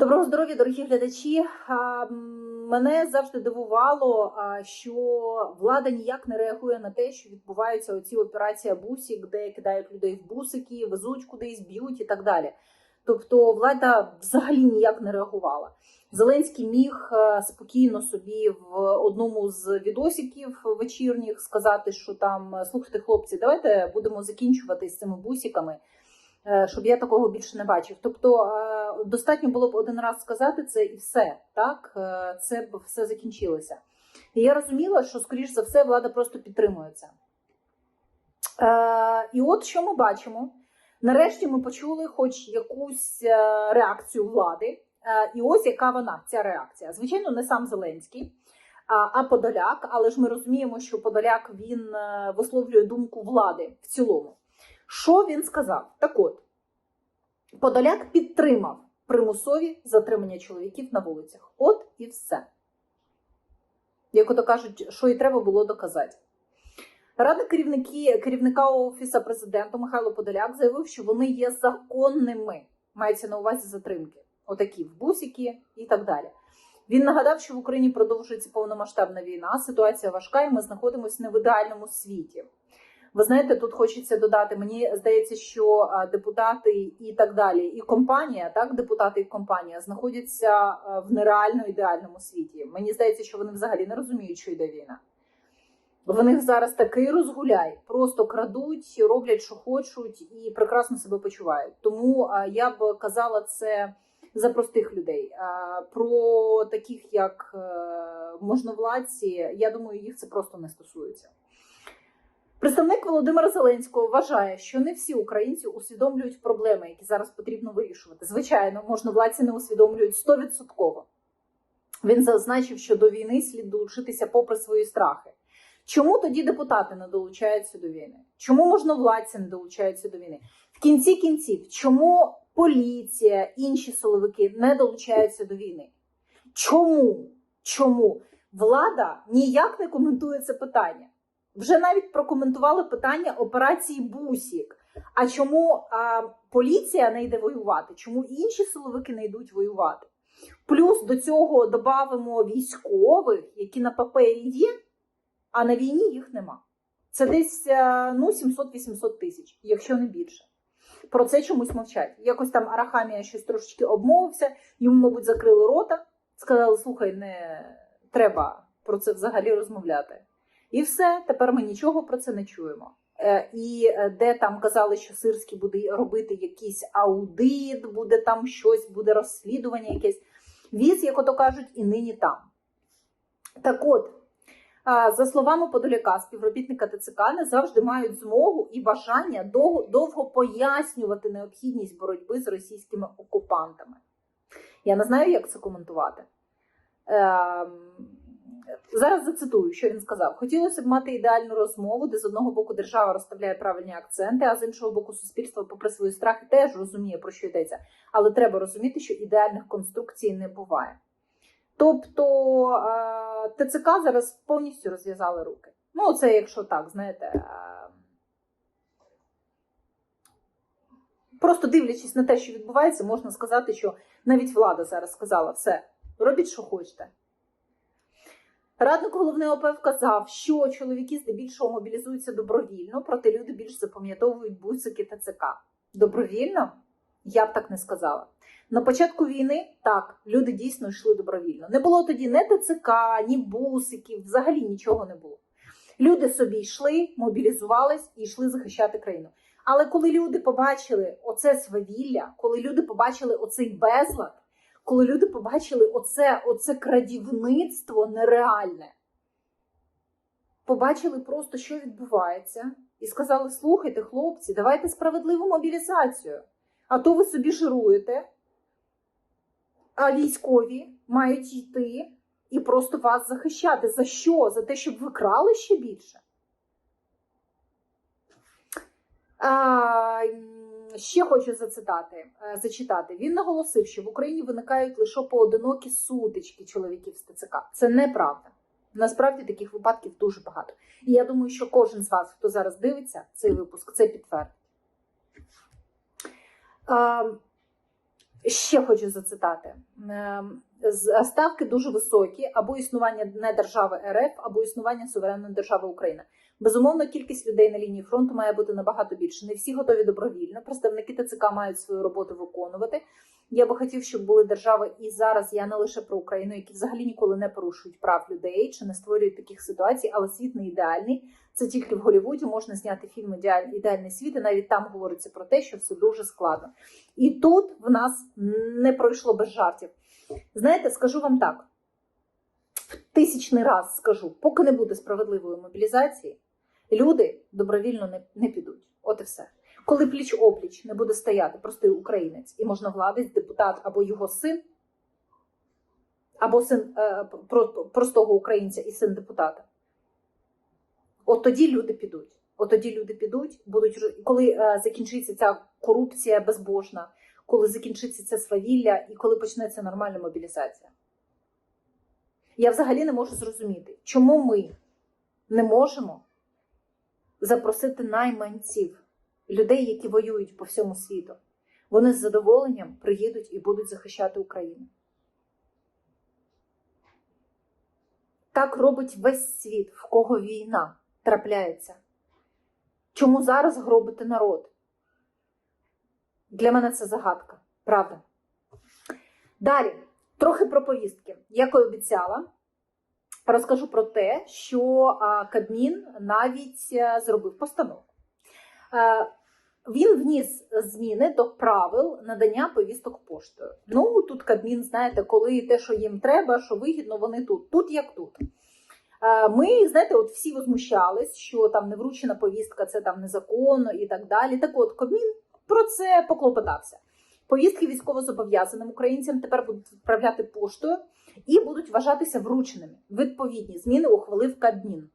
Доброго здоров'я, дорогі глядачі. Мене завжди дивувало, що влада ніяк не реагує на те, що відбуваються оці операції бусік, де кидають людей в бусики, везуть кудись, б'ють і так далі. Тобто влада взагалі ніяк не реагувала. Зеленський міг спокійно собі в одному з відосиків вечірніх сказати, що там слухайте, хлопці, давайте будемо закінчувати з цими бусиками. Е, щоб я такого більше не бачив. Тобто е, достатньо було б один раз сказати це і все. Так Е, це б все закінчилося. І я розуміла, що, скоріш за все, влада просто підтримує це. Е, І от що ми бачимо. Нарешті ми почули хоч якусь реакцію влади. І ось яка вона, ця реакція. Звичайно, не сам Зеленський, а, Подоляк. Але ж ми розуміємо, що Подоляк він висловлює думку влади в цілому. Що він сказав? Так от, Подоляк підтримав примусові затримання чоловіків на вулицях. От і все. Як ото кажуть, що і треба було доказати. Радник керівники, керівника Офісу президента Михайло Подоляк заявив, що вони є законними. Мається на увазі затримки. Отакі в бусики і так далі. Він нагадав, що в Україні продовжується повномасштабна війна. Ситуація важка, і ми знаходимося не в ідеальному світі. Ви знаєте, тут хочеться додати. Мені здається, що депутати і так далі, і компанія, так, депутати і компанія знаходяться в нереально ідеальному світі. Мені здається, що вони взагалі не розуміють, що йде війна. В них зараз такий розгуляй, просто крадуть, роблять, що хочуть, і прекрасно себе почувають. Тому я б казала це за простих людей. Про таких, як е, можновладці, я думаю, їх це просто не стосується. Представник Володимира Зеленського вважає, що не всі українці усвідомлюють проблеми, які зараз потрібно вирішувати. Звичайно, можновладці не усвідомлюють 100%. Він зазначив, що до війни слід долучитися попри свої страхи. Чому тоді депутати не долучаються до війни? Чому можновладці не долучаються до війни? В кінці кінців, чому поліція, інші силовики не долучаються до війни? Чому? Чому влада ніяк не коментує це питання? Вже навіть прокоментували питання операції Бусік. А чому а, поліція не йде воювати? Чому інші силовики не йдуть воювати? Плюс до цього додамо військових, які на папері є, а на війні їх нема. Це десь е, ну, 700-800 тисяч, якщо не більше. Про це чомусь мовчать. Якось там Арахамія щось трошечки обмовився, йому, мабуть, закрили рота, сказали: слухай, не треба про це взагалі розмовляти. І все, тепер ми нічого про це не чуємо. Е, І е, де там казали, що Сирський буде робити якийсь аудит, буде там щось, буде розслідування якесь. Віз, як ото кажуть, і нині там. Так от, за словами Подоляка, співробітника ТЦК не завжди мають змогу і бажання довго, пояснювати необхідність боротьби з російськими окупантами. Я не знаю, як це коментувати. Зараз зацитую, що він сказав: хотілося б мати ідеальну розмову, де з одного боку держава розставляє правильні акценти, а з іншого боку, суспільство, попри свої страхи, теж розуміє, про що йдеться. Але треба розуміти, що ідеальних конструкцій не буває. Тобто е, ТЦК зараз повністю розв'язали руки. Ну, це якщо так, знаєте. е, Просто дивлячись на те, що відбувається, можна сказати, що навіть влада зараз сказала: все, робіть, що хочете. Радник головний ОП вказав, що чоловіки здебільшого мобілізуються добровільно, проте люди більш запам'ятовують бусики та ЦК. Добровільно? Я б так не сказала. На початку війни так, люди дійсно йшли добровільно. Не було тоді ні ТЦК, ні бусиків, взагалі нічого не було. Люди собі йшли, мобілізувались і йшли захищати країну. Але коли люди побачили оце свавілля, коли люди побачили оцей безлад, коли люди побачили оце, оце крадівництво нереальне, побачили просто, що відбувається, і сказали: слухайте, хлопці, давайте справедливу мобілізацію. А то ви собі жируєте, а військові мають йти і просто вас захищати. За що? За те, щоб ви крали ще більше? А, ще хочу зацитати, е, зачитати. Він наголосив, що в Україні виникають лише поодинокі сутички чоловіків з ТЦК. Це неправда. Насправді таких випадків дуже багато. І я думаю, що кожен з вас, хто зараз дивиться цей випуск, це підтвердить. Ще хочу зацитати. Ем, Ставки дуже високі, або існування не держави РФ, або існування суверенної держави Україна. Безумовно, кількість людей на лінії фронту має бути набагато більше. Не всі готові добровільно. Представники ТЦК мають свою роботу виконувати. Я би хотів, щоб були держави, і зараз я не лише про Україну, які взагалі ніколи не порушують прав людей чи не створюють таких ситуацій, але світ не ідеальний. Це тільки в Голлівуді можна зняти фільм «Ідеаль- Ідеальний світ, і навіть там говориться про те, що все дуже складно. І тут в нас не пройшло без жартів. Знаєте, скажу вам так: в тисячний раз скажу, поки не буде справедливої мобілізації, люди добровільно не, не підуть. От і все. Коли пліч опліч не буде стояти простий українець і можновладець, депутат або його син, або син е, про- простого українця і син депутата, от тоді люди підуть. От тоді люди підуть, будуть коли е, закінчиться ця корупція безбожна, коли закінчиться це свавілля і коли почнеться нормальна мобілізація. Я взагалі не можу зрозуміти, чому ми не можемо запросити найманців, людей, які воюють по всьому світу. Вони з задоволенням приїдуть і будуть захищати Україну. Так робить весь світ, в кого війна трапляється. Чому зараз гробити народ? Для мене це загадка, правда. Далі, трохи про повістки. Як і обіцяла, розкажу про те, що Кабмін навіть е, зробив постанову. Е, Він вніс зміни до правил надання повісток поштою. Ну тут Кабмін, знаєте, коли те, що їм треба, що вигідно, вони тут. Тут як тут. Е, Ми, знаєте, от всі возмущались, що там не вручена повістка, це там незаконно і так далі. Так от Кабмін про це поклопотався. Повістки військовозобов'язаним українцям тепер будуть відправляти поштою і будуть вважатися врученими. Відповідні зміни ухвалив Кабмін.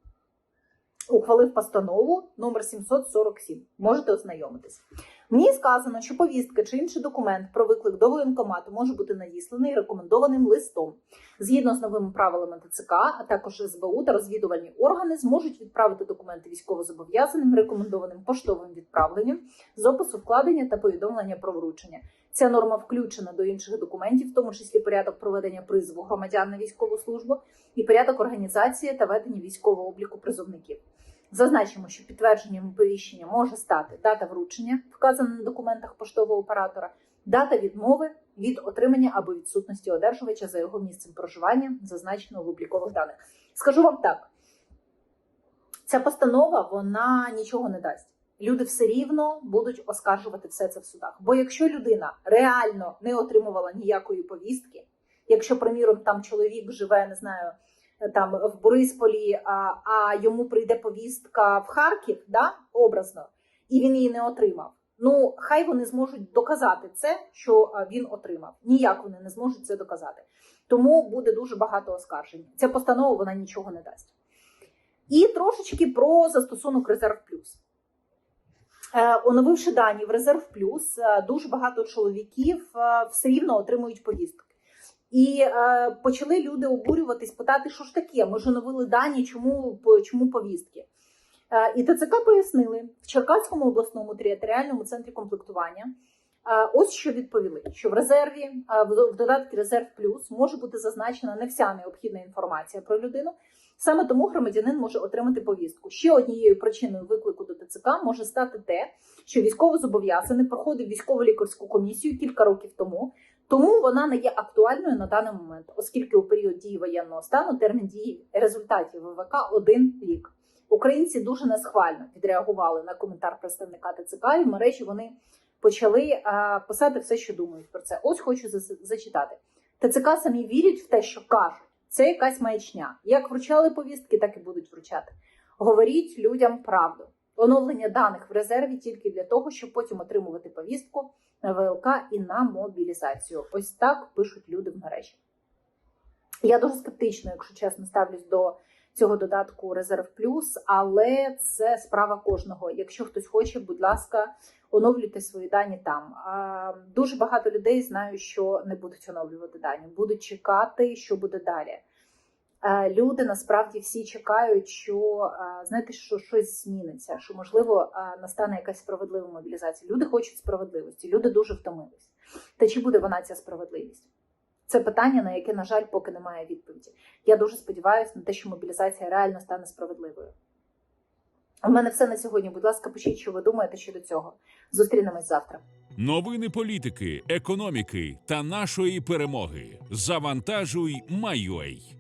Ухвалив постанову номер 747. Можете ознайомитись. Мені сказано, що повістка чи інший документ про виклик до воєнкомату може бути надісланий рекомендованим листом. Згідно з новими правилами ТЦК, а також СБУ та розвідувальні органи зможуть відправити документи військовозобов'язаним рекомендованим поштовим відправленням з опису вкладення та повідомлення про вручення. Ця норма включена до інших документів, в тому числі порядок проведення призову громадян на військову службу і порядок організації та ведення військового обліку призовників. Зазначимо, що підтвердженням оповіщення може стати дата вручення, вказана на документах поштового оператора, дата відмови від отримання або відсутності одержувача за його місцем проживання, зазначеного в облікових даних. Скажу вам так: ця постанова вона нічого не дасть. Люди все рівно будуть оскаржувати все це в судах. Бо якщо людина реально не отримувала ніякої повістки, якщо, приміром, там чоловік живе, не знаю, там в Борисполі, а, а йому прийде повістка в Харків, да, образно, і він її не отримав. Ну, хай вони зможуть доказати це, що він отримав. Ніяк вони не зможуть це доказати. Тому буде дуже багато оскаржень. Ця постанова вона нічого не дасть. І трошечки про застосунок Резерв Плюс. Е, Оновивши дані в Резерв Плюс, е, дуже багато чоловіків е, все рівно отримують повістки. І е, почали люди обурюватись, питати, що ж таке, ми ж оновили дані, чому, чому повістки. Е, і ТЦК пояснили в Черкаському обласному територіальному центрі комплектування. е, Ось що відповіли: що в резерві, е, в додатку Резерв Плюс може бути зазначена не вся необхідна інформація про людину. Саме тому громадянин може отримати повістку. Ще однією причиною виклику до ТЦК може стати те, що військовозобов'язаний проходив військово-лікарську комісію кілька років тому, тому вона не є актуальною на даний момент, оскільки у період дії воєнного стану термін дії результатів ВВК один рік. Українці дуже несхвально відреагували на коментар представника ТЦК, і в мережі вони почали писати все, що думають про це. Ось хочу зачитати. ТЦК самі вірять в те, що кажуть. Це якась маячня. Як вручали повістки, так і будуть вручати. Говоріть людям правду. Оновлення даних в резерві тільки для того, щоб потім отримувати повістку на ВЛК і на мобілізацію. Ось так пишуть люди в мережі. Я дуже скептично, якщо чесно, ставлюсь до цього додатку Резерв Плюс, але це справа кожного. Якщо хтось хоче, будь ласка, оновлюйте свої дані там. Дуже багато людей знаю, що не будуть оновлювати дані, будуть чекати, що буде далі. Е, Люди насправді всі чекають, що е, знаєте, що щось зміниться, що можливо е, настане якась справедлива мобілізація. Люди хочуть справедливості, люди дуже втомились. Та чи буде вона ця справедливість? Це питання, на яке, на жаль, поки немає відповіді. Я дуже сподіваюся на те, що мобілізація реально стане справедливою. У мене все на сьогодні. Будь ласка, пишіть, що ви думаєте щодо цього. Зустрінемось завтра. Новини політики, економіки та нашої перемоги. Завантажуй, Майой.